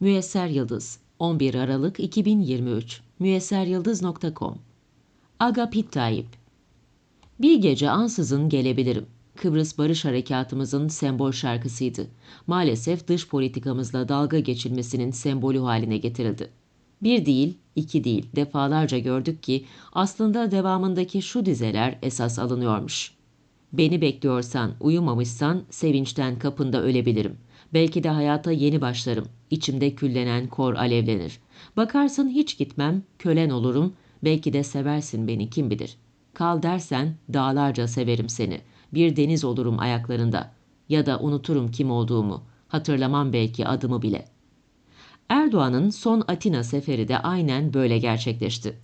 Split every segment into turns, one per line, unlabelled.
Müyesser Yıldız 11 Aralık 2023 müyesseryıldız.com Agapit Tayyip Bir gece ansızın gelebilirim. Kıbrıs Barış Harekatımızın sembol şarkısıydı. Maalesef dış politikamızla dalga geçilmesinin sembolü haline getirildi. Bir değil, iki değil, defalarca gördük ki aslında devamındaki şu dizeler esas alınıyormuş. Beni bekliyorsan, uyumamışsan sevinçten kapında ölebilirim. Belki de hayata yeni başlarım. İçimde küllenen kor alevlenir. Bakarsın hiç gitmem, kölen olurum. Belki de seversin beni kim bilir. Kal dersen dağlarca severim seni. Bir deniz olurum ayaklarında. Ya da unuturum kim olduğumu. Hatırlamam belki adımı bile. Erdoğan'ın son Atina seferi de aynen böyle gerçekleşti.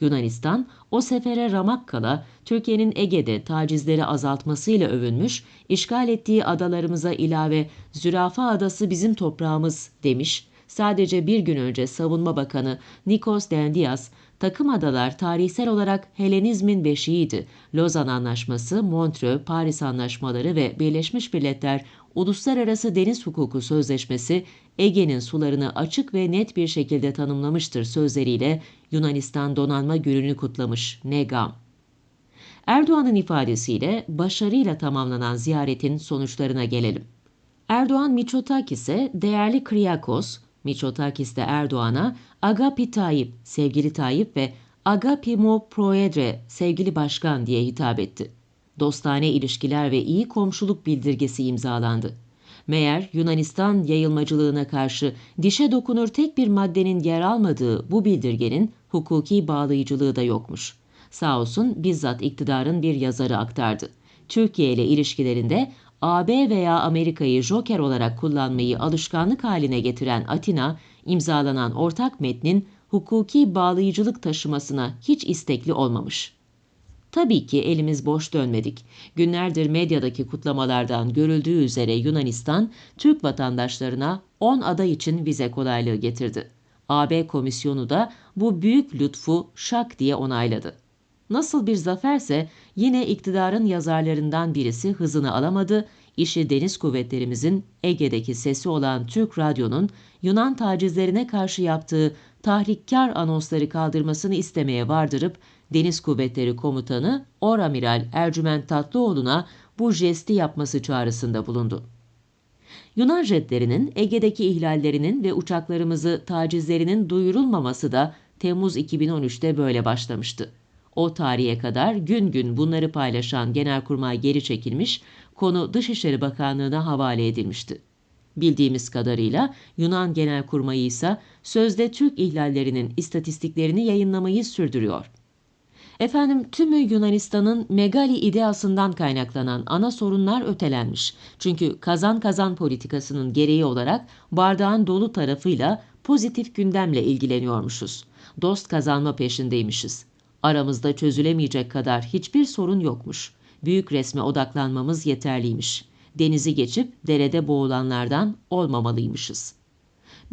Yunanistan o sefere ramak kala Türkiye'nin Ege'de tacizleri azaltmasıyla övünmüş, işgal ettiği adalarımıza ilave Zürafa Adası bizim toprağımız demiş. Sadece bir gün önce Savunma Bakanı Nikos Dendias, takım adalar tarihsel olarak Helenizmin beşiğiydi. Lozan Anlaşması, Montreux, Paris Anlaşmaları ve Birleşmiş Milletler Uluslararası Deniz Hukuku Sözleşmesi Ege'nin sularını açık ve net bir şekilde tanımlamıştır sözleriyle Yunanistan Donanma Günü'nü kutlamış Negam. Erdoğan'ın ifadesiyle başarıyla tamamlanan ziyaretin sonuçlarına gelelim. Erdoğan Miçotakis'e değerli Kriyakos, Miçotakis de Erdoğan'a Agapi Tayyip, sevgili Tayyip ve Agapi Mo Proedre, sevgili başkan diye hitap etti. Dostane ilişkiler ve iyi komşuluk bildirgesi imzalandı. Meğer Yunanistan yayılmacılığına karşı dişe dokunur tek bir maddenin yer almadığı bu bildirgenin hukuki bağlayıcılığı da yokmuş. Sağ olsun bizzat iktidarın bir yazarı aktardı. Türkiye ile ilişkilerinde AB veya Amerika'yı joker olarak kullanmayı alışkanlık haline getiren Atina, imzalanan ortak metnin hukuki bağlayıcılık taşımasına hiç istekli olmamış. Tabii ki elimiz boş dönmedik. Günlerdir medyadaki kutlamalardan görüldüğü üzere Yunanistan, Türk vatandaşlarına 10 aday için vize kolaylığı getirdi. AB komisyonu da bu büyük lütfu şak diye onayladı. Nasıl bir zaferse yine iktidarın yazarlarından birisi hızını alamadı, işi deniz kuvvetlerimizin Ege'deki sesi olan Türk Radyo'nun Yunan tacizlerine karşı yaptığı tahrikkar anonsları kaldırmasını istemeye vardırıp Deniz Kuvvetleri Komutanı Oramiral Ercüment Tatlıoğlu'na bu jesti yapması çağrısında bulundu. Yunan jetlerinin Ege'deki ihlallerinin ve uçaklarımızı tacizlerinin duyurulmaması da Temmuz 2013'te böyle başlamıştı. O tarihe kadar gün gün bunları paylaşan Genelkurmay geri çekilmiş, konu Dışişleri Bakanlığı'na havale edilmişti. Bildiğimiz kadarıyla Yunan Genelkurmayı ise sözde Türk ihlallerinin istatistiklerini yayınlamayı sürdürüyor. Efendim tümü Yunanistan'ın megali ideasından kaynaklanan ana sorunlar ötelenmiş. Çünkü kazan kazan politikasının gereği olarak bardağın dolu tarafıyla pozitif gündemle ilgileniyormuşuz. Dost kazanma peşindeymişiz. Aramızda çözülemeyecek kadar hiçbir sorun yokmuş. Büyük resme odaklanmamız yeterliymiş. Denizi geçip derede boğulanlardan olmamalıymışız.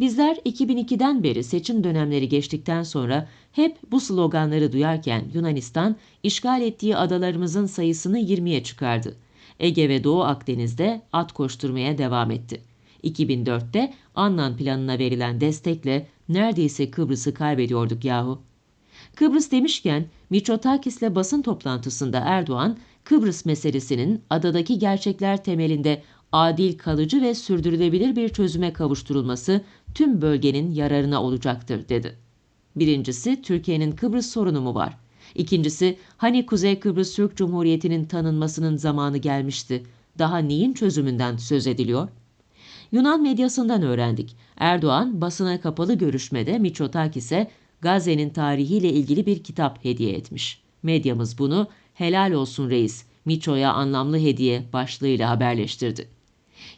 Bizler 2002'den beri seçim dönemleri geçtikten sonra hep bu sloganları duyarken Yunanistan işgal ettiği adalarımızın sayısını 20'ye çıkardı. Ege ve Doğu Akdeniz'de at koşturmaya devam etti. 2004'te Annan planına verilen destekle neredeyse Kıbrıs'ı kaybediyorduk yahu. Kıbrıs demişken Miçotakis'le basın toplantısında Erdoğan, Kıbrıs meselesinin adadaki gerçekler temelinde adil, kalıcı ve sürdürülebilir bir çözüme kavuşturulması tüm bölgenin yararına olacaktır dedi. Birincisi Türkiye'nin Kıbrıs sorunu mu var? İkincisi hani Kuzey Kıbrıs Türk Cumhuriyeti'nin tanınmasının zamanı gelmişti. Daha neyin çözümünden söz ediliyor? Yunan medyasından öğrendik. Erdoğan basına kapalı görüşmede Miçotakis'e Gazze'nin tarihiyle ilgili bir kitap hediye etmiş. Medyamız bunu helal olsun reis, Miço'ya anlamlı hediye başlığıyla haberleştirdi.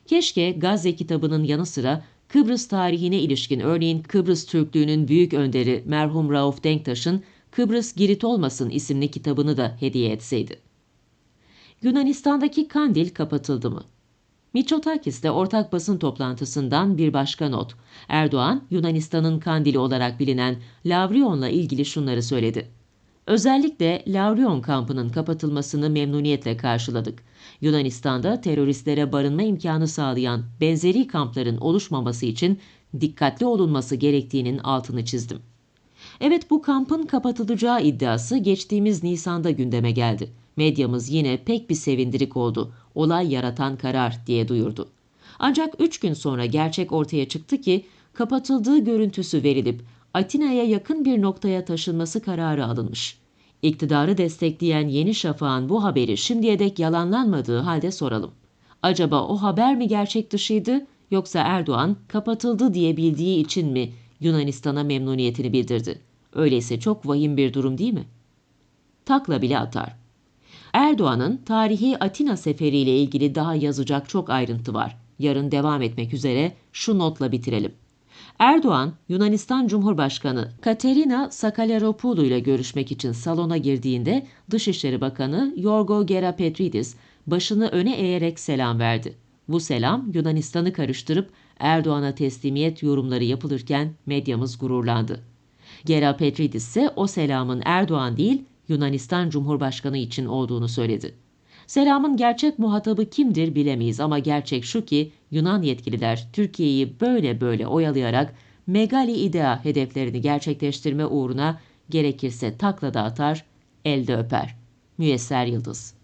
Keşke Gazze kitabının yanı sıra Kıbrıs tarihine ilişkin örneğin Kıbrıs Türklüğünün büyük önderi merhum Rauf Denktaş'ın Kıbrıs Girit Olmasın isimli kitabını da hediye etseydi. Yunanistan'daki Kandil kapatıldı mı? Mitsotakis'te ortak basın toplantısından bir başka not. Erdoğan, Yunanistan'ın kandili olarak bilinen Lavrion'la ilgili şunları söyledi. Özellikle Lavrion kampının kapatılmasını memnuniyetle karşıladık. Yunanistan'da teröristlere barınma imkanı sağlayan benzeri kampların oluşmaması için dikkatli olunması gerektiğinin altını çizdim. Evet bu kampın kapatılacağı iddiası geçtiğimiz Nisan'da gündeme geldi. Medyamız yine pek bir sevindirik oldu. Olay yaratan karar diye duyurdu. Ancak 3 gün sonra gerçek ortaya çıktı ki kapatıldığı görüntüsü verilip Atina'ya yakın bir noktaya taşınması kararı alınmış. İktidarı destekleyen Yeni Şafak'ın bu haberi şimdiye dek yalanlanmadığı halde soralım. Acaba o haber mi gerçek dışıydı yoksa Erdoğan kapatıldı diye bildiği için mi Yunanistan'a memnuniyetini bildirdi? Öyleyse çok vahim bir durum değil mi? Takla bile atar. Erdoğan'ın tarihi Atina seferiyle ilgili daha yazacak çok ayrıntı var. Yarın devam etmek üzere şu notla bitirelim. Erdoğan, Yunanistan Cumhurbaşkanı Katerina Sakalaropoulou ile görüşmek için salona girdiğinde Dışişleri Bakanı Yorgo Gerapetridis başını öne eğerek selam verdi. Bu selam Yunanistan'ı karıştırıp Erdoğan'a teslimiyet yorumları yapılırken medyamız gururlandı. Gerapetridis ise o selamın Erdoğan değil Yunanistan Cumhurbaşkanı için olduğunu söyledi. Selamın gerçek muhatabı kimdir bilemeyiz ama gerçek şu ki Yunan yetkililer Türkiye'yi böyle böyle oyalayarak Megali İdea hedeflerini gerçekleştirme uğruna gerekirse takla da atar, elde öper. Müyesser Yıldız